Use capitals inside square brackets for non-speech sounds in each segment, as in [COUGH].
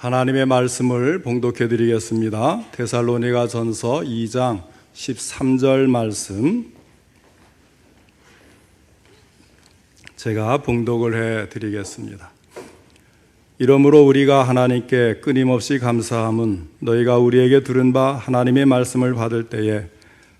하나님의 말씀을 봉독해 드리겠습니다. 데살로니가 전서 2장 13절 말씀 제가 봉독을 해 드리겠습니다. 이러므로 우리가 하나님께 끊임없이 감사함은 너희가 우리에게 들은 바 하나님의 말씀을 받을 때에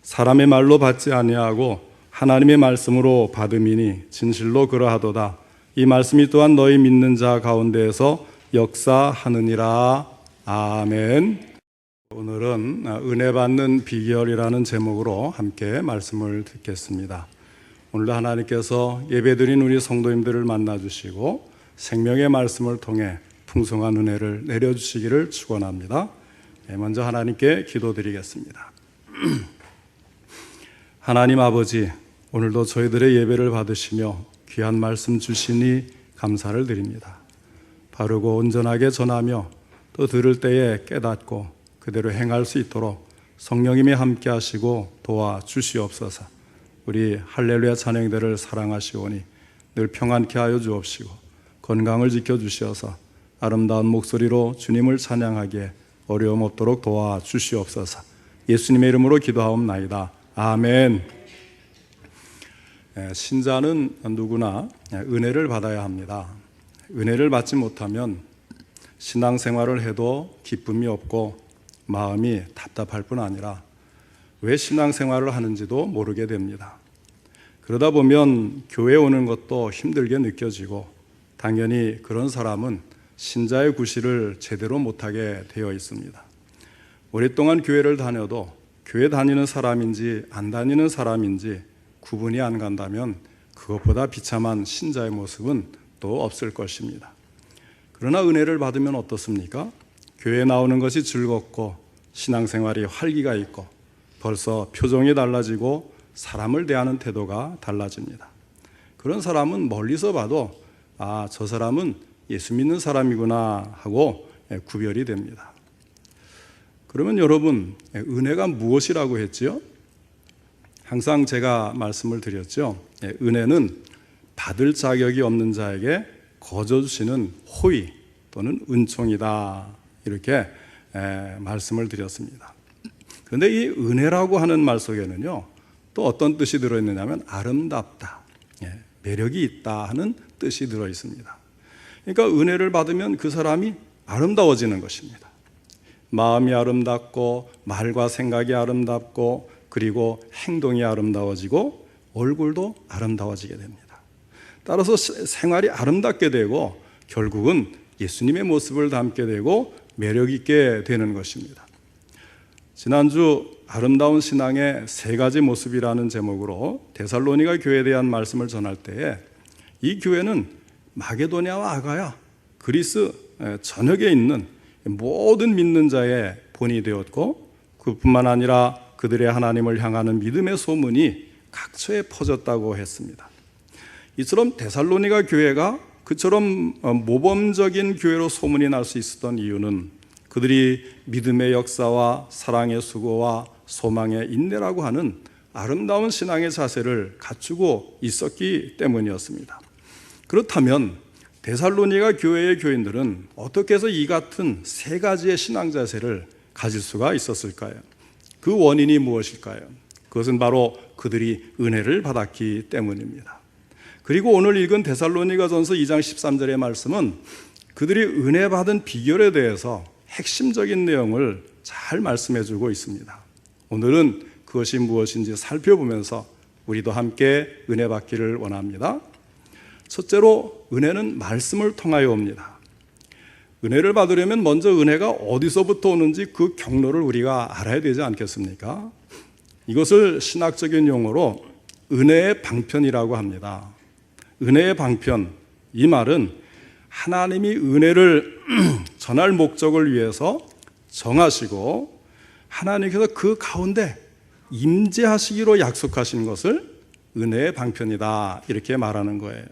사람의 말로 받지 아니하고 하나님의 말씀으로 받음이니 진실로 그러하도다. 이 말씀이 또한 너희 믿는 자 가운데에서 역사하느니라. 아멘. 오늘은 은혜 받는 비결이라는 제목으로 함께 말씀을 듣겠습니다. 오늘도 하나님께서 예배드린 우리 성도님들을 만나 주시고 생명의 말씀을 통해 풍성한 은혜를 내려 주시기를 축원합니다. 네, 먼저 하나님께 기도드리겠습니다. [CLEARS THROAT] 하나님 아버지, 오늘도 저희들의 예배를 받으시며 귀한 말씀 주시니 감사를 드립니다. 바르고 온전하게 전하며 또 들을 때에 깨닫고 그대로 행할 수 있도록 성령님이 함께 하시고 도와 주시옵소서. 우리 할렐루야 찬양대를 사랑하시오니 늘 평안케 하여 주옵시고 건강을 지켜 주시어서 아름다운 목소리로 주님을 찬양하기에 어려움 없도록 도와 주시옵소서. 예수님의 이름으로 기도하옵나이다. 아멘. 예, 신자는 누구나 은혜를 받아야 합니다. 은혜를 받지 못하면 신앙생활을 해도 기쁨이 없고 마음이 답답할 뿐 아니라 왜 신앙생활을 하는지도 모르게 됩니다. 그러다 보면 교회 오는 것도 힘들게 느껴지고 당연히 그런 사람은 신자의 구실을 제대로 못하게 되어 있습니다. 오랫동안 교회를 다녀도 교회 다니는 사람인지 안 다니는 사람인지 구분이 안 간다면 그것보다 비참한 신자의 모습은 또 없을 것입니다. 그러나 은혜를 받으면 어떻습니까? 교회 나오는 것이 즐겁고 신앙생활이 활기가 있고 벌써 표정이 달라지고 사람을 대하는 태도가 달라집니다. 그런 사람은 멀리서 봐도 아, 저 사람은 예수 믿는 사람이구나 하고 구별이 됩니다. 그러면 여러분, 은혜가 무엇이라고 했지요? 항상 제가 말씀을 드렸죠. 은혜는 받을 자격이 없는 자에게 거저 주시는 호의 또는 은총이다. 이렇게 말씀을 드렸습니다. 그런데 이 은혜라고 하는 말 속에는요, 또 어떤 뜻이 들어있느냐면 아름답다, 매력이 있다 하는 뜻이 들어 있습니다. 그러니까 은혜를 받으면 그 사람이 아름다워지는 것입니다. 마음이 아름답고 말과 생각이 아름답고 그리고 행동이 아름다워지고 얼굴도 아름다워지게 됩니다. 따라서 생활이 아름답게 되고 결국은 예수님의 모습을 담게 되고 매력 있게 되는 것입니다. 지난주 아름다운 신앙의 세 가지 모습이라는 제목으로 데살로니가 교회에 대한 말씀을 전할 때에 이 교회는 마게도냐와 아가야 그리스 전역에 있는 모든 믿는 자의 본이 되었고 그뿐만 아니라 그들의 하나님을 향하는 믿음의 소문이 각처에 퍼졌다고 했습니다. 이처럼 데살로니가 교회가 그처럼 모범적인 교회로 소문이 날 수 있었던 이유는 그들이 믿음의 역사와 사랑의 수고와 소망의 인내라고 하는 아름다운 신앙의 자세를 갖추고 있었기 때문이었습니다. 그렇다면 데살로니가 교회의 교인들은 어떻게 해서 이 같은 세 가지의 신앙 자세를 가질 수가 있었을까요? 그 원인이 무엇일까요? 그것은 바로 그들이 은혜를 받았기 때문입니다. 그리고 오늘 읽은 데살로니가 전서 2장 13절의 말씀은 그들이 은혜 받은 비결에 대해서 핵심적인 내용을 잘 말씀해 주고 있습니다. 오늘은 그것이 무엇인지 살펴보면서 우리도 함께 은혜 받기를 원합니다. 첫째로 은혜는 말씀을 통하여 옵니다. 은혜를 받으려면 먼저 은혜가 어디서부터 오는지 그 경로를 우리가 알아야 되지 않겠습니까? 이것을 신학적인 용어로 은혜의 방편이라고 합니다. 은혜의 방편. 이 말은 하나님이 은혜를 [CLEARS THROAT] 전할 목적을 위해서 정하시고 하나님께서 그 가운데 임재하시기로 약속하신 것을 은혜의 방편이다. 이렇게 말하는 거예요.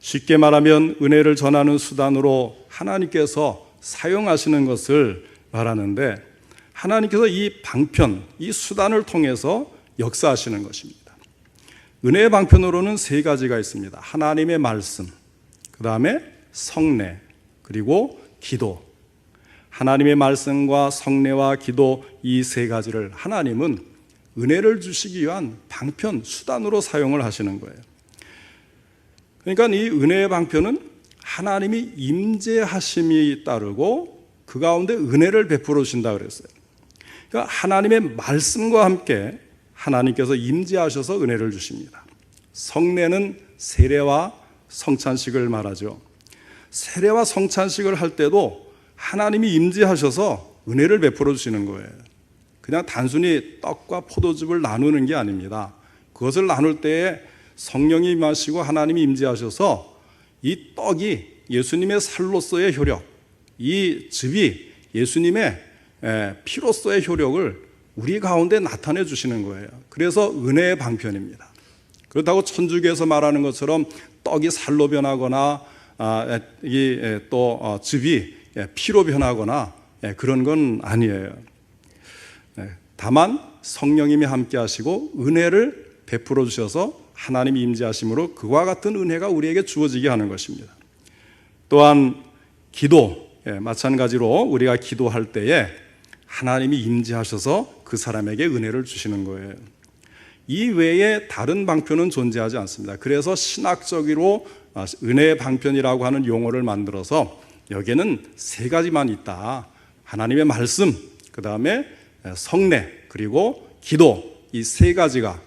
쉽게 말하면 은혜를 전하는 수단으로 하나님께서 사용하시는 것을 말하는데 하나님께서 이 방편, 이 수단을 통해서 역사하시는 것입니다. 은혜의 방편으로는 세 가지가 있습니다. 하나님의 말씀, 그 다음에 성례, 그리고 기도 하나님의 말씀과 성례와 기도 이 세 가지를 하나님은 은혜를 주시기 위한 방편 수단으로 사용을 하시는 거예요. 그러니까 이 은혜의 방편은 하나님이 임재하심이 따르고 그 가운데 은혜를 베풀어 주신다 그랬어요. 그러니까 하나님의 말씀과 함께 하나님께서 임재하셔서 은혜를 주십니다. 성례는 세례와 성찬식을 말하죠. 세례와 성찬식을 할 때도 하나님이 임재하셔서 은혜를 베풀어 주시는 거예요. 그냥 단순히 떡과 포도즙을 나누는 게 아닙니다. 그것을 나눌 때에 성령이 임하시고 하나님이 임재하셔서 이 떡이 예수님의 살로서의 효력, 이 즙이 예수님의 에, 피로서의 효력을 우리 가운데 나타내 주시는 거예요. 그래서 은혜의 방편입니다. 그렇다고 천주교에서 말하는 것처럼 떡이 살로 변하거나 아, 이 또 어, 즙이 예, 피로 변하거나 예, 그런 건 아니에요. 네, 다만 성령님이 함께 하시고 은혜를 베풀어 주셔서 하나님이 임재하심으로 그와 같은 은혜가 우리에게 주어지게 하는 것입니다. 또한 기도 예, 마찬가지로 우리가 기도할 때에 하나님이 임재하셔서 그 사람에게 은혜를 주시는 거예요. 이 외에 다른 방편은 존재하지 않습니다. 그래서 신학적으로 아, 은혜의 방편이라고 하는 용어를 만들어서 여기에는 세 가지만 있다. 하나님의 말씀, 그 다음에 성례, 그리고 기도 이 세 가지가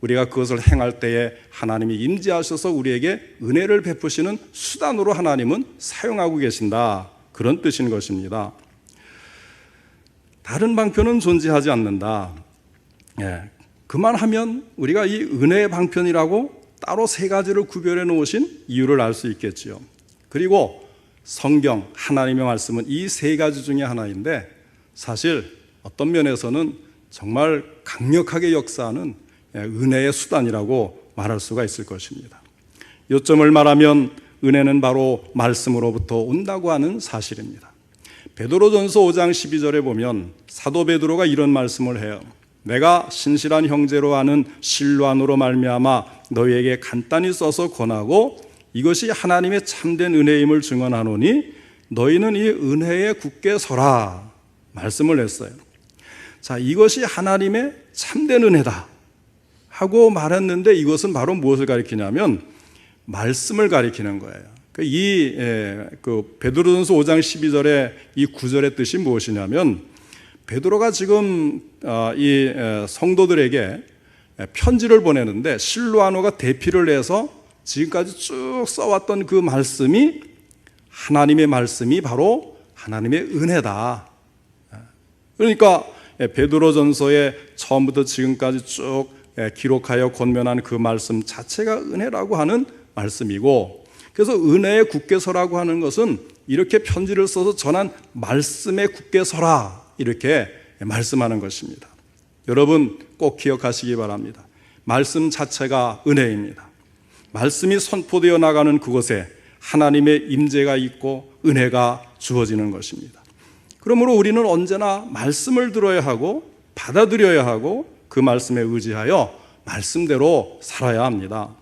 우리가 그것을 행할 때에 하나님이 임재하셔서 우리에게 은혜를 베푸시는 수단으로 하나님은 사용하고 계신다. 그런 뜻인 것입니다. 다른 방편은 존재하지 않는다. 예, 그만 하면 우리가 이 은혜의 방편이라고 따로 세 가지를 구별해 놓으신 이유를 알 수 있겠지요. 그리고 성경, 하나님의 말씀은 이 세 가지 중에 하나인데 사실 어떤 면에서는 정말 강력하게 역사하는 예, 은혜의 수단이라고 말할 수가 있을 것입니다. 요점을 말하면 은혜는 바로 말씀으로부터 온다고 하는 사실입니다. 베드로전서 5장 12절에 보면 사도 베드로가 이런 말씀을 해요. 내가 신실한 형제로 하는 실로안으로 말미암아 너희에게 간단히 써서 권하고 이것이 하나님의 참된 은혜임을 증언하노니 너희는 이 은혜에 굳게 서라 말씀을 했어요. 자, 이것이 하나님의 참된 은혜다 하고 말했는데 이것은 바로 무엇을 가리키냐면 말씀을 가리키는 거예요. 이 그 베드로전서 5장 12절의 이 구절의 뜻이 무엇이냐면 베드로가 지금 어, 이 성도들에게 편지를 보내는데 실로아노가 대피를 해서 지금까지 쭉 써왔던 그 말씀이 하나님의 말씀이 바로 하나님의 은혜다. 그러니까 베드로전서의 처음부터 지금까지 쭉 기록하여 권면한 그 말씀 자체가 은혜라고 하는 말씀이고 그래서 은혜의 굳게 서라고 하는 것은 이렇게 편지를 써서 전한 말씀에 굳게 서라 이렇게 말씀하는 것입니다. 여러분 꼭 기억하시기 바랍니다. 말씀 자체가 은혜입니다. 말씀이 선포되어 나가는 그곳에 하나님의 임재가 있고 은혜가 주어지는 것입니다. 그러므로 우리는 언제나 말씀을 들어야 하고 받아들여야 하고 그 말씀에 의지하여 말씀대로 살아야 합니다.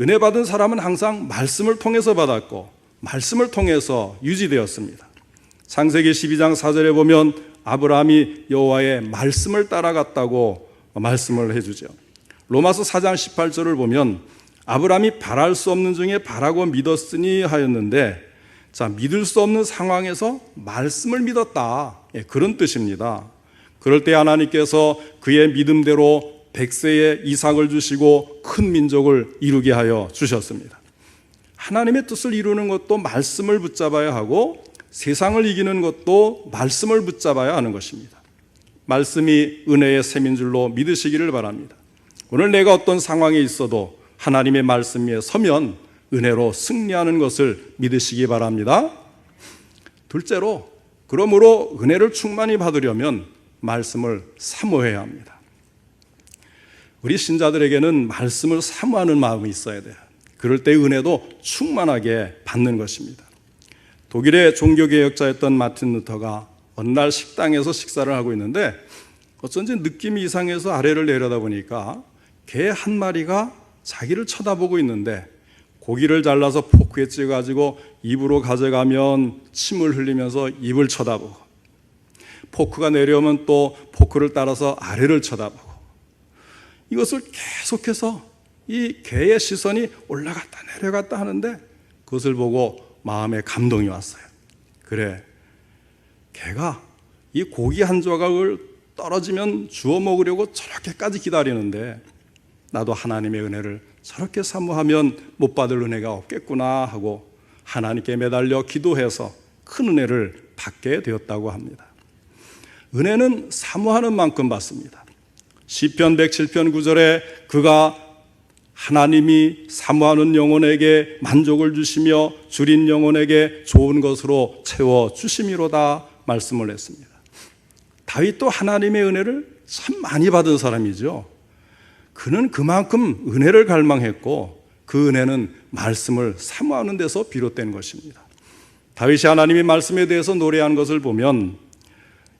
은혜 받은 사람은 항상 말씀을 통해서 받았고 말씀을 통해서 유지되었습니다. 창세기 12장 4절에 보면 아브라함이 여호와의 말씀을 따라갔다고 말씀을 해주죠. 로마서 4장 18절을 보면 아브라함이 바랄 수 없는 중에 바라고 믿었으니 하였는데 자 믿을 수 없는 상황에서 말씀을 믿었다 예, 그런 뜻입니다. 그럴 때 하나님께서 그의 믿음대로 백세의 이삭을 주시고 큰 민족을 이루게 하여 주셨습니다. 하나님의 뜻을 이루는 것도 말씀을 붙잡아야 하고 세상을 이기는 것도 말씀을 붙잡아야 하는 것입니다. 말씀이 은혜의 셈인 줄로 믿으시기를 바랍니다. 오늘 내가 어떤 상황에 있어도 하나님의 말씀 위에 서면 은혜로 승리하는 것을 믿으시기 바랍니다. 둘째로, 그러므로 은혜를 충만히 받으려면 말씀을 사모해야 합니다. 우리 신자들에게는 말씀을 사모하는 마음이 있어야 돼요. 그럴 때 은혜도 충만하게 받는 것입니다. 독일의 종교개혁자였던 마틴 루터가 어느 날 식당에서 식사를 하고 있는데 어쩐지 느낌이 이상해서 아래를 내려다 보니까 개 한 마리가 자기를 쳐다보고 있는데 고기를 잘라서 포크에 찍어가지고 입으로 가져가면 침을 흘리면서 입을 쳐다보고 포크가 내려오면 또 포크를 따라서 아래를 쳐다보고 이것을 계속해서 이 개의 시선이 올라갔다 내려갔다 하는데 그것을 보고 마음에 감동이 왔어요. 그래, 개가 이 고기 한 조각을 떨어지면 주워 먹으려고 저렇게까지 기다리는데 나도 하나님의 은혜를 저렇게 사모하면 못 받을 은혜가 없겠구나 하고 하나님께 매달려 기도해서 큰 은혜를 받게 되었다고 합니다. 은혜는 사모하는 만큼 받습니다. 시편 107편 9절에 그가 하나님이 사모하는 영혼에게 만족을 주시며 줄인 영혼에게 좋은 것으로 채워 주심이로다 말씀을 했습니다. 다윗도 하나님의 은혜를 참 많이 받은 사람이죠. 그는 그만큼 은혜를 갈망했고 그 은혜는 말씀을 사모하는 데서 비롯된 것입니다. 다윗이 하나님의 말씀에 대해서 노래한 것을 보면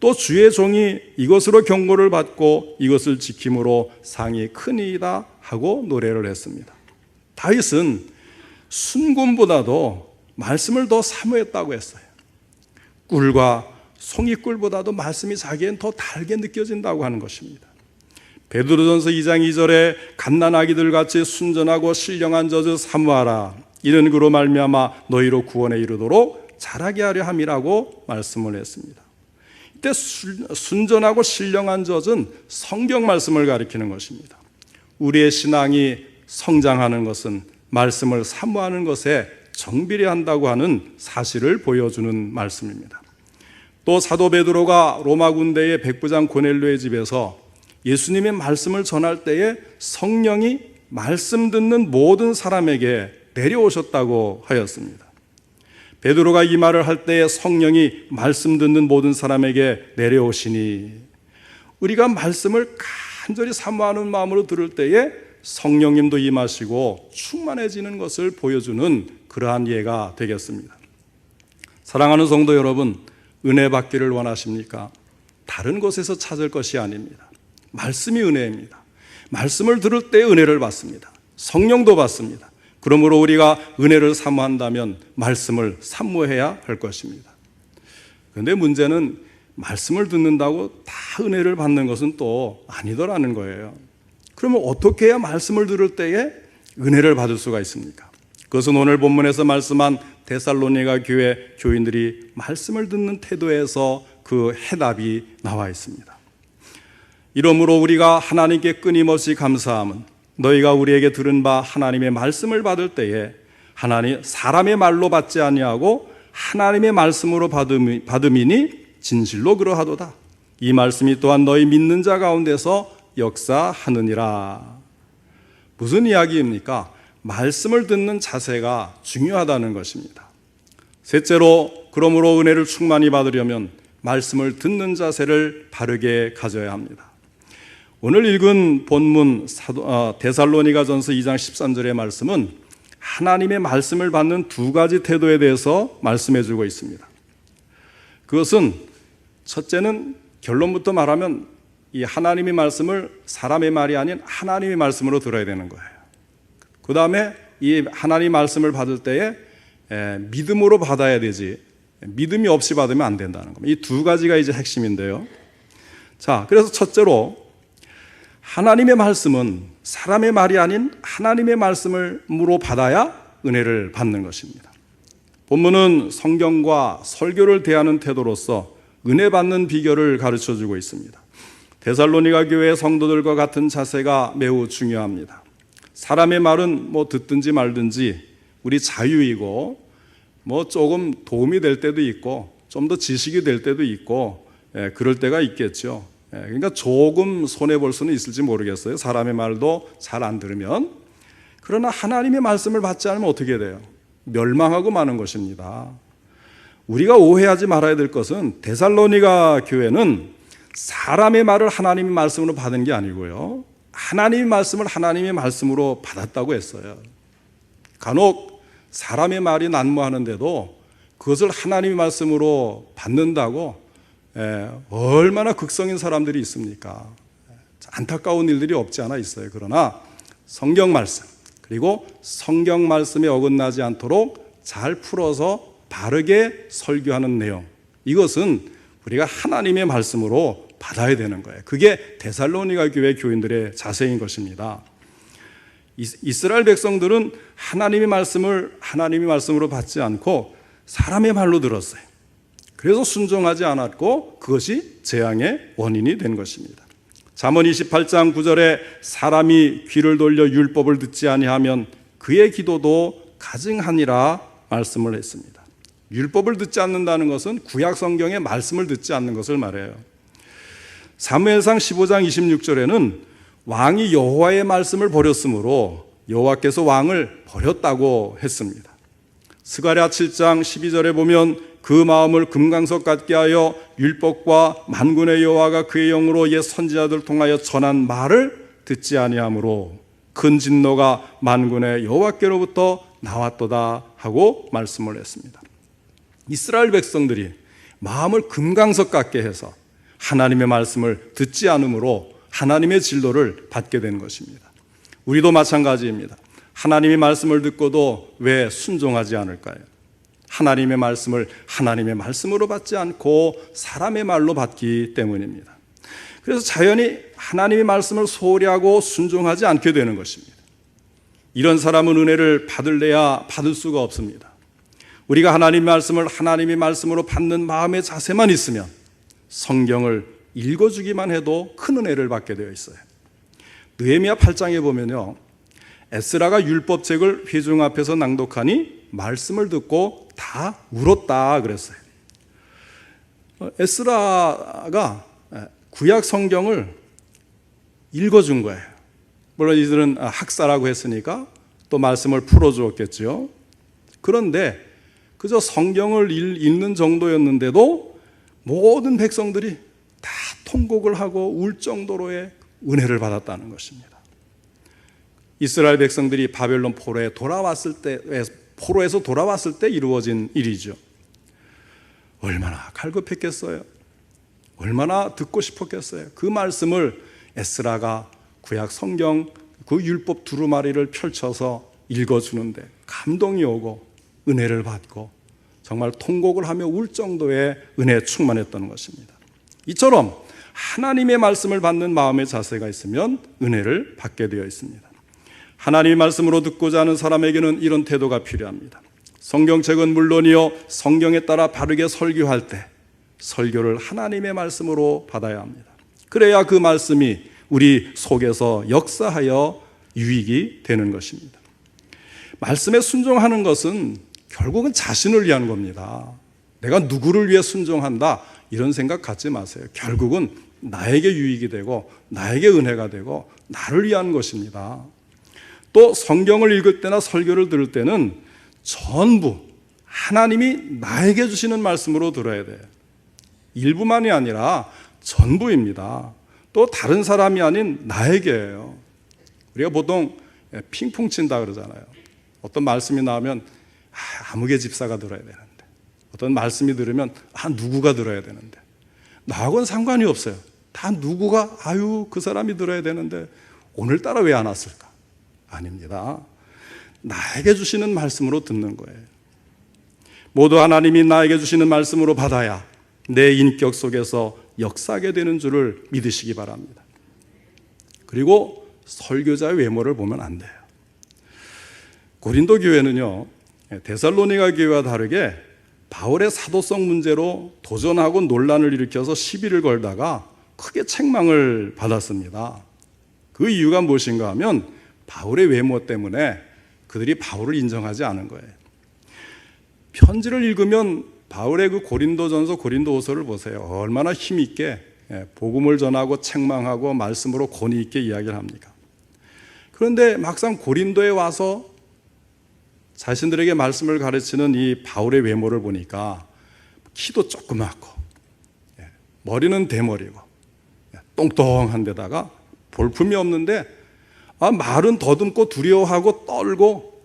또 주의 종이 이것으로 경고를 받고 이것을 지킴으로 상이 크니이다 하고 노래를 했습니다. 다윗은 순금보다도 말씀을 더 사모했다고 했어요. 꿀과 송이꿀보다도 말씀이 자기엔 더 달게 느껴진다고 하는 것입니다. 베드로전서 2장 2절에 갓난아기들 같이 순전하고 신령한 저주 사모하라 이런 그로 말미암아 너희로 구원에 이르도록 자라게 하려 함이라고 말씀을 했습니다. 이때 순전하고 신령한 젖은 성경 말씀을 가리키는 것입니다. 우리의 신앙이 성장하는 것은 말씀을 사모하는 것에 정비례한다고 하는 사실을 보여주는 말씀입니다. 또 사도 베드로가 로마 군대의 백부장 고넬료의 집에서 예수님의 말씀을 전할 때에 성령이 말씀 듣는 모든 사람에게 내려오셨다고 하였습니다. 베드로가 이 말을 할 때에 성령이 말씀 듣는 모든 사람에게 내려오시니 우리가 말씀을 간절히 사모하는 마음으로 들을 때에 성령님도 임하시고 충만해지는 것을 보여주는 그러한 예가 되겠습니다. 사랑하는 성도 여러분, 은혜 받기를 원하십니까? 다른 곳에서 찾을 것이 아닙니다. 말씀이 은혜입니다. 말씀을 들을 때 은혜를 받습니다. 성령도 받습니다. 그러므로 우리가 은혜를 사모한다면 말씀을 사모해야 할 것입니다. 그런데 문제는 말씀을 듣는다고 다 은혜를 받는 것은 또 아니더라는 거예요. 그러면 어떻게 해야 말씀을 들을 때에 은혜를 받을 수가 있습니까? 그것은 오늘 본문에서 말씀한 데살로니가 교회 교인들이 말씀을 듣는 태도에서 그 해답이 나와 있습니다. 이러므로 우리가 하나님께 끊임없이 감사함은 너희가 우리에게 들은 바 하나님의 말씀을 받을 때에 하나님 사람의 말로 받지 아니하고 하나님의 말씀으로 받음이, 받음이니 진실로 그러하도다. 이 말씀이 또한 너희 믿는 자 가운데서 역사하느니라. 무슨 이야기입니까? 말씀을 듣는 자세가 중요하다는 것입니다. 셋째로 그러므로 은혜를 충만히 받으려면 말씀을 듣는 자세를 바르게 가져야 합니다. 오늘 읽은 본문 어, 데살로니가 전서 2장 13절의 말씀은 하나님의 말씀을 받는 두 가지 태도에 대해서 말씀해 주고 있습니다. 그것은 첫째는 결론부터 말하면 이 하나님의 말씀을 사람의 말이 아닌 하나님의 말씀으로 들어야 되는 거예요. 그 다음에 이 하나님 말씀을 받을 때에 믿음으로 받아야 되지 믿음이 없이 받으면 안 된다는 겁니다. 이 두 가지가 이제 핵심인데요. 자, 그래서 첫째로 하나님의 말씀은 사람의 말이 아닌 하나님의 말씀으로 받아야 은혜를 받는 것입니다. 본문은 성경과 설교를 대하는 태도로서 은혜 받는 비결을 가르쳐 주고 있습니다. 데살로니가 교회 성도들과 같은 자세가 매우 중요합니다. 사람의 말은 뭐 듣든지 말든지 우리 자유이고 뭐 조금 도움이 될 때도 있고 좀 더 지식이 될 때도 있고 예, 그럴 때가 있겠죠. 예, 그러니까 조금 손해 볼 수는 있을지 모르겠어요. 사람의 말도 잘 안 들으면. 그러나 하나님의 말씀을 받지 않으면 어떻게 돼요? 멸망하고 마는 것입니다. 우리가 오해하지 말아야 될 것은 데살로니가 교회는 사람의 말을 하나님의 말씀으로 받은 게 아니고요. 하나님의 말씀을 하나님의 말씀으로 받았다고 했어요. 간혹 사람의 말이 난무하는데도 그것을 하나님의 말씀으로 받는다고 예, 얼마나 극성인 사람들이 있습니까? 안타까운 일들이 없지 않아 있어요. 그러나 성경 말씀 그리고 성경 말씀에 어긋나지 않도록 잘 풀어서 바르게 설교하는 내용 이것은 우리가 하나님의 말씀으로 받아야 되는 거예요. 그게 데살로니가 교회 교인들의 자세인 것입니다. 이스라엘 백성들은 하나님의 말씀을 하나님의 말씀으로 받지 않고 사람의 말로 들었어요. 그래서 순종하지 않았고 그것이 재앙의 원인이 된 것입니다. 잠언 28장 9절에 사람이 귀를 돌려 율법을 듣지 아니하면 그의 기도도 가증하니라 말씀을 했습니다. 율법을 듣지 않는다는 것은 구약 성경의 말씀을 듣지 않는 것을 말해요. 사무엘상 15장 26절에는 왕이 여호와의 말씀을 버렸으므로 여호와께서 왕을 버렸다고 했습니다. 스가랴 7장 12절에 보면 그 마음을 금강석 같게 하여 율법과 만군의 여호와가 그의 영으로 옛 선지자들 통하여 전한 말을 듣지 아니하므로 큰 진노가 만군의 여호와께로부터 나왔도다 하고 말씀을 했습니다. 이스라엘 백성들이 마음을 금강석 같게 해서 하나님의 말씀을 듣지 않으므로 하나님의 진로를 받게 된 것입니다. 우리도 마찬가지입니다. 하나님의 말씀을 듣고도 왜 순종하지 않을까요? 하나님의 말씀을 하나님의 말씀으로 받지 않고 사람의 말로 받기 때문입니다. 그래서 자연히 하나님의 말씀을 소홀히 하고 순종하지 않게 되는 것입니다. 이런 사람은 은혜를 받을래야 받을 수가 없습니다. 우리가 하나님의 말씀을 하나님의 말씀으로 받는 마음의 자세만 있으면 성경을 읽어주기만 해도 큰 은혜를 받게 되어 있어요. 느헤미야 8장에 보면요. 에스라가 율법책을 회중 앞에서 낭독하니 말씀을 듣고 다 울었다 그랬어요. 어, 에스라가 구약 성경을 읽어준 거예요. 물론 이들은 학사라고 했으니까 또 말씀을 풀어주었겠죠. 그런데 그저 성경을 읽는 정도였는데도 모든 백성들이 다 통곡을 하고 울 정도로의 은혜를 받았다는 것입니다. 이스라엘 백성들이 바벨론 포로에 돌아왔을 때, 포로에서 돌아왔을 때 이루어진 일이죠. 얼마나 갈급했겠어요. 얼마나 듣고 싶었겠어요. 그 말씀을 에스라가 구약 성경 그 율법 두루마리를 펼쳐서 읽어주는데 감동이 오고 은혜를 받고 정말 통곡을 하며 울 정도의 은혜에 충만했던 것입니다. 이처럼 하나님의 말씀을 받는 마음의 자세가 있으면 은혜를 받게 되어 있습니다. 하나님의 말씀으로 듣고자 하는 사람에게는 이런 태도가 필요합니다. 성경책은 물론이요, 성경에 따라 바르게 설교할 때 설교를 하나님의 말씀으로 받아야 합니다. 그래야 그 말씀이 우리 속에서 역사하여 유익이 되는 것입니다. 말씀에 순종하는 것은 결국은 자신을 위한 겁니다. 내가 누구를 위해 순종한다 이런 생각 갖지 마세요. 결국은 나에게 유익이 되고 나에게 은혜가 되고 나를 위한 것입니다. 또 성경을 읽을 때나 설교를 들을 때는 전부 하나님이 나에게 주시는 말씀으로 들어야 돼요. 일부만이 아니라 전부입니다. 또 다른 사람이 아닌 나에게예요. 우리가 보통 핑퐁 친다 그러잖아요. 어떤 말씀이 나오면 아, 아무개 집사가 들어야 되는데 어떤 말씀이 들으면 아 누구가 들어야 되는데 나하고는 상관이 없어요. 다 누구가 아유 그 사람이 들어야 되는데 오늘따라 왜 안 왔을까? 아닙니다. 나에게 주시는 말씀으로 듣는 거예요. 모두 하나님이 나에게 주시는 말씀으로 받아야 내 인격 속에서 역사하게 되는 줄을 믿으시기 바랍니다. 그리고 설교자의 외모를 보면 안 돼요. 고린도 교회는요, 데살로니가 교회와 다르게 바울의 사도성 문제로 도전하고 논란을 일으켜서 시비를 걸다가 크게 책망을 받았습니다. 그 이유가 무엇인가 하면 바울의 외모 때문에 그들이 바울을 인정하지 않은 거예요. 편지를 읽으면 바울의 그 고린도전서 고린도후서를 보세요. 얼마나 힘 있게 예, 복음을 전하고 책망하고 말씀으로 권위 있게 이야기를 합니까? 그런데 막상 고린도에 와서 자신들에게 말씀을 가르치는 이 바울의 외모를 보니까 키도 조그맣고 예, 머리는 대머리고 예, 똥똥한 데다가 볼품이 없는데 아, 말은 더듬고 두려워하고 떨고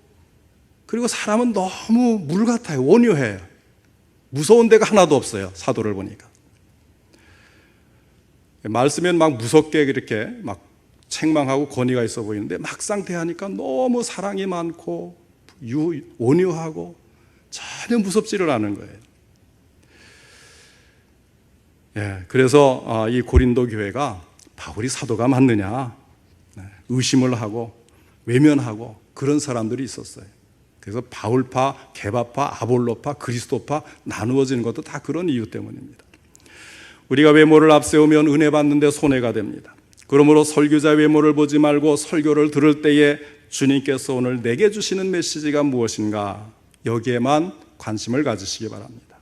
그리고 사람은 너무 물 같아요. 온유해요. 무서운 데가 하나도 없어요. 사도를 보니까. 말씀엔 막 무섭게 그렇게 막 책망하고 권위가 있어 보이는데 막상 대하니까 너무 사랑이 많고 유, 온유하고 전혀 무섭지를 않은 거예요. 예, 그래서 아, 이 고린도 교회가 바울이 사도가 맞느냐 네, 의심을 하고 외면하고 그런 사람들이 있었어요. 그래서 바울파, 개바파, 아볼로파, 그리스도파 나누어지는 것도 다 그런 이유 때문입니다. 우리가 외모를 앞세우면 은혜 받는데 손해가 됩니다. 그러므로 설교자 외모를 보지 말고 설교를 들을 때에 주님께서 오늘 내게 주시는 메시지가 무엇인가 여기에만 관심을 가지시기 바랍니다.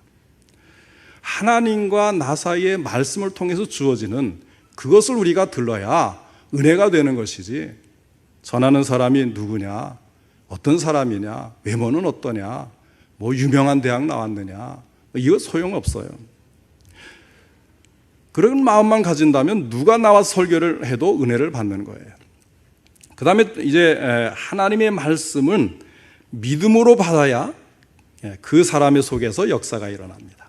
하나님과 나 사이의 말씀을 통해서 주어지는 그것을 우리가 들러야 은혜가 되는 것이지 전하는 사람이 누구냐 어떤 사람이냐 외모는 어떠냐 뭐 유명한 대학 나왔느냐 이거 소용없어요. 그런 마음만 가진다면 누가 나와 설교를 해도 은혜를 받는 거예요. 그 다음에 이제 하나님의 말씀은 믿음으로 받아야 그 사람의 속에서 역사가 일어납니다.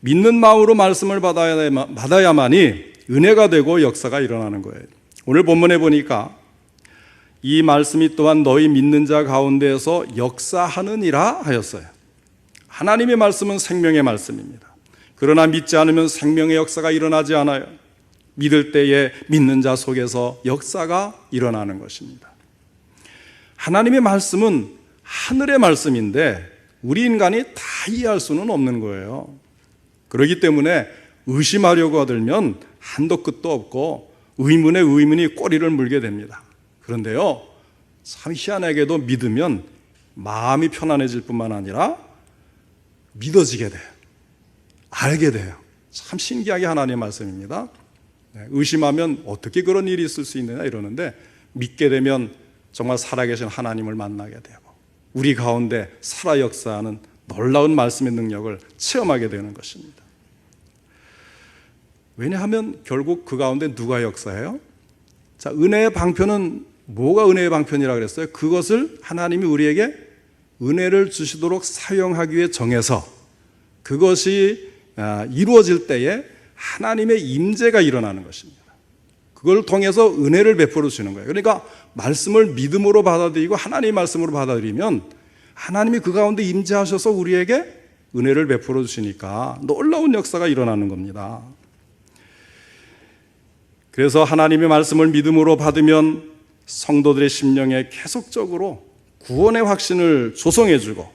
믿는 마음으로 말씀을 받아야만이 은혜가 되고 역사가 일어나는 거예요. 오늘 본문에 보니까 이 말씀이 또한 너희 믿는 자 가운데에서 역사하느니라 하였어요. 하나님의 말씀은 생명의 말씀입니다. 그러나 믿지 않으면 생명의 역사가 일어나지 않아요. 믿을 때에 믿는 자 속에서 역사가 일어나는 것입니다. 하나님의 말씀은 하늘의 말씀인데 우리 인간이 다 이해할 수는 없는 거예요. 그렇기 때문에 의심하려고 하들면 한도 끝도 없고 의문에 의문이 꼬리를 물게 됩니다. 그런데요, 참 희한하게도 믿으면 마음이 편안해질 뿐만 아니라 믿어지게 돼요. 알게 돼요. 참 신기하게 하나님의 말씀입니다. 네, 의심하면 어떻게 그런 일이 있을 수 있느냐 이러는데 믿게 되면 정말 살아계신 하나님을 만나게 되고 우리 가운데 살아 역사하는 놀라운 말씀의 능력을 체험하게 되는 것입니다. 왜냐하면 결국 그 가운데 누가 역사해요? 자, 은혜의 방편은 뭐가 은혜의 방편이라 그랬어요? 그것을 하나님이 우리에게 은혜를 주시도록 사용하기 위해 정해서 그것이 아, 이루어질 때에 하나님의 임재가 일어나는 것입니다. 그걸 통해서 은혜를 베풀어 주는 거예요. 그러니까 말씀을 믿음으로 받아들이고 하나님의 말씀으로 받아들이면 하나님이 그 가운데 임재하셔서 우리에게 은혜를 베풀어 주시니까 놀라운 역사가 일어나는 겁니다. 그래서 하나님의 말씀을 믿음으로 받으면 성도들의 심령에 계속적으로 구원의 확신을 조성해 주고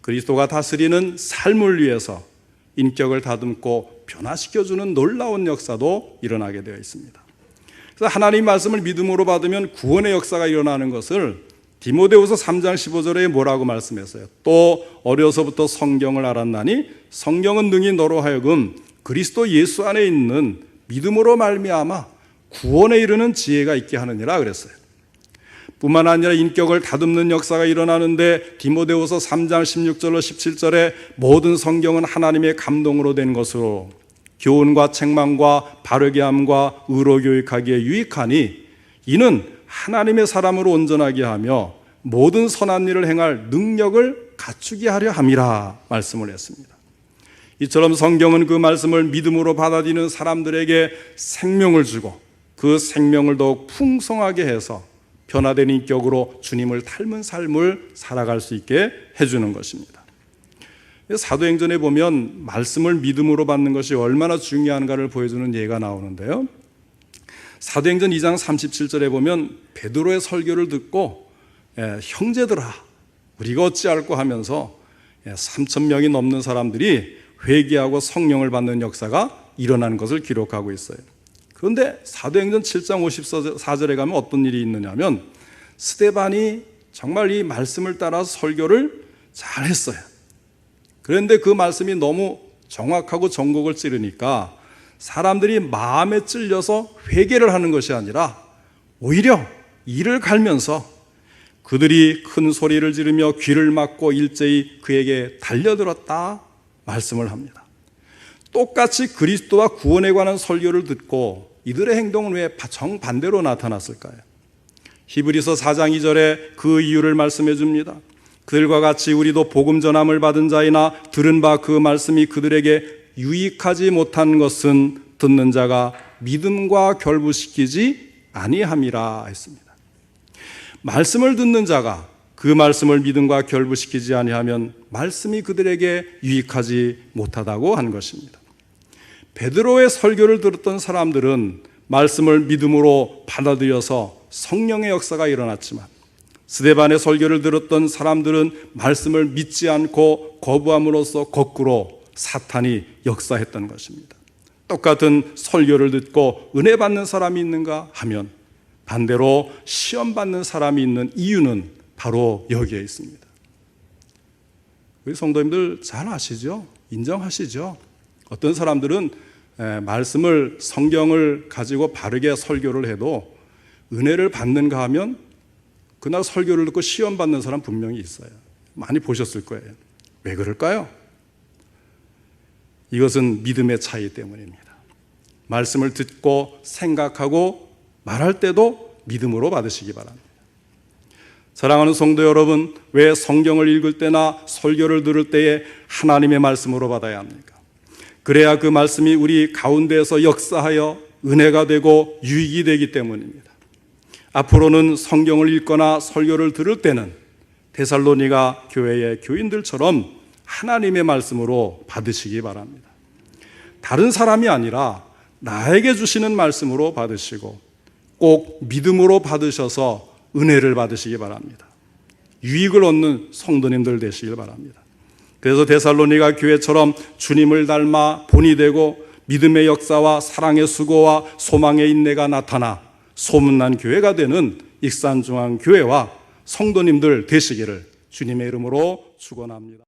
그리스도가 다스리는 삶을 위해서 인격을 다듬고 변화시켜주는 놀라운 역사도 일어나게 되어 있습니다. 그래서 하나님 말씀을 믿음으로 받으면 구원의 역사가 일어나는 것을 디모데후서 3장 15절에 뭐라고 말씀했어요? 또 어려서부터 성경을 알았나니 성경은 능히 너로 하여금 그리스도 예수 안에 있는 믿음으로 말미암아 구원에 이르는 지혜가 있게 하느니라 그랬어요. 뿐만 아니라 인격을 다듬는 역사가 일어나는데 디모데후서 3장 16절로 17절에 모든 성경은 하나님의 감동으로 된 것으로 교훈과 책망과 바르게 함과 의로 교육하기에 유익하니 이는 하나님의 사람으로 온전하게 하며 모든 선한 일을 행할 능력을 갖추게 하려 함이라 말씀을 했습니다. 이처럼 성경은 그 말씀을 믿음으로 받아들이는 사람들에게 생명을 주고 그 생명을 더욱 풍성하게 해서 변화된 인격으로 주님을 닮은 삶을 살아갈 수 있게 해주는 것입니다. 사도행전에 보면 말씀을 믿음으로 받는 것이 얼마나 중요한가를 보여주는 예가 나오는데요. 사도행전 2장 37절에 보면 베드로의 설교를 듣고 예, 형제들아 우리가 어찌할꼬 하면서 3천 예, 명이 넘는 사람들이 회개하고 성령을 받는 역사가 일어나는 것을 기록하고 있어요. 그런데 사도행전 7장 54절에 가면 어떤 일이 있느냐면 스테반이 정말 이 말씀을 따라서 설교를 잘 했어요. 그런데 그 말씀이 너무 정확하고 정곡을 찌르니까 사람들이 마음에 찔려서 회개를 하는 것이 아니라 오히려 이를 갈면서 그들이 큰 소리를 지르며 귀를 막고 일제히 그에게 달려들었다 말씀을 합니다. 똑같이 그리스도와 구원에 관한 설교를 듣고 이들의 행동은 왜 정반대로 나타났을까요? 히브리서 4장 2절에 그 이유를 말씀해 줍니다. 그들과 같이 우리도 복음 전함을 받은 자이나 들은 바 그 말씀이 그들에게 유익하지 못한 것은 듣는 자가 믿음과 결부시키지 아니함이라 했습니다. 말씀을 듣는 자가 그 말씀을 믿음과 결부시키지 아니하면 말씀이 그들에게 유익하지 못하다고 한 것입니다. 베드로의 설교를 들었던 사람들은 말씀을 믿음으로 받아들여서 성령의 역사가 일어났지만 스데반의 설교를 들었던 사람들은 말씀을 믿지 않고 거부함으로써 거꾸로 사탄이 역사했던 것입니다. 똑같은 설교를 듣고 은혜 받는 사람이 있는가 하면 반대로 시험 받는 사람이 있는 이유는 바로 여기에 있습니다. 우리 성도님들 잘 아시죠? 인정하시죠? 어떤 사람들은 에, 말씀을 성경을 가지고 바르게 설교를 해도 은혜를 받는가 하면 그날 설교를 듣고 시험 받는 사람 분명히 있어요. 많이 보셨을 거예요. 왜 그럴까요? 이것은 믿음의 차이 때문입니다. 말씀을 듣고 생각하고 말할 때도 믿음으로 받으시기 바랍니다. 사랑하는 성도 여러분, 왜 성경을 읽을 때나 설교를 들을 때에 하나님의 말씀으로 받아야 합니까? 그래야 그 말씀이 우리 가운데에서 역사하여 은혜가 되고 유익이 되기 때문입니다. 앞으로는 성경을 읽거나 설교를 들을 때는 데살로니가 교회의 교인들처럼 하나님의 말씀으로 받으시기 바랍니다. 다른 사람이 아니라 나에게 주시는 말씀으로 받으시고 꼭 믿음으로 받으셔서 은혜를 받으시기 바랍니다. 유익을 얻는 성도님들 되시길 바랍니다. 그래서 데살로니가 교회처럼 주님을 닮아 본이 되고 믿음의 역사와 사랑의 수고와 소망의 인내가 나타나 소문난 교회가 되는 익산중앙교회와 성도님들 되시기를 주님의 이름으로 축원합니다.